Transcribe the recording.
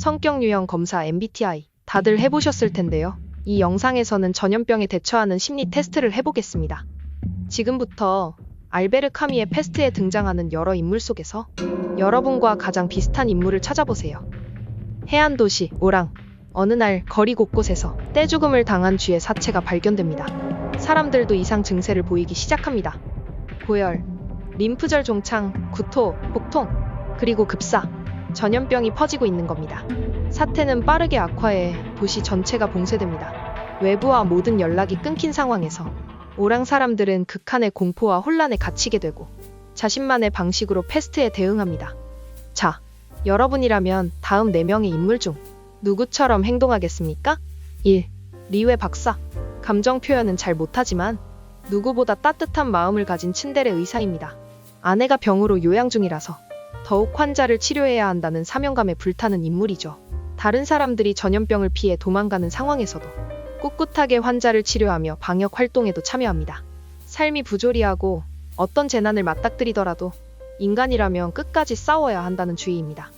성격 유형 검사 MBTI 다들 해보셨을 텐데요. 이 영상에서는 전염병에 대처하는 심리 테스트를 해보겠습니다. 지금부터 알베르 카미의 패스트에 등장하는 여러 인물 속에서 여러분과 가장 비슷한 인물을 찾아보세요. 해안 도시 오랑 어느 날 거리 곳곳에서 떼죽음을 당한 쥐의 사체가 발견됩니다. 사람들도 이상 증세를 보이기 시작합니다. 고열, 림프절 종창, 구토, 복통, 그리고 급사, 전염병이 퍼지고 있는 겁니다. 사태는 빠르게 악화해 도시 전체가 봉쇄됩니다. 외부와 모든 연락이 끊긴 상황에서 오랑 사람들은 극한의 공포와 혼란에 갇히게 되고 자신만의 방식으로 패스트에 대응합니다. 자, 여러분이라면 다음 4명의 인물 중 누구처럼 행동하겠습니까? 1. 리웨 박사. 감정 표현은 잘 못하지만 누구보다 따뜻한 마음을 가진 츤데레 의사입니다. 아내가 병으로 요양 중이라서 더욱 환자를 치료해야 한다는 사명감에 불타는 인물이죠. 다른 사람들이 전염병을 피해 도망가는 상황에서도 꿋꿋하게 환자를 치료하며 방역 활동에도 참여합니다. 삶이 부조리하고 어떤 재난을 맞닥뜨리더라도 인간이라면 끝까지 싸워야 한다는 주의입니다.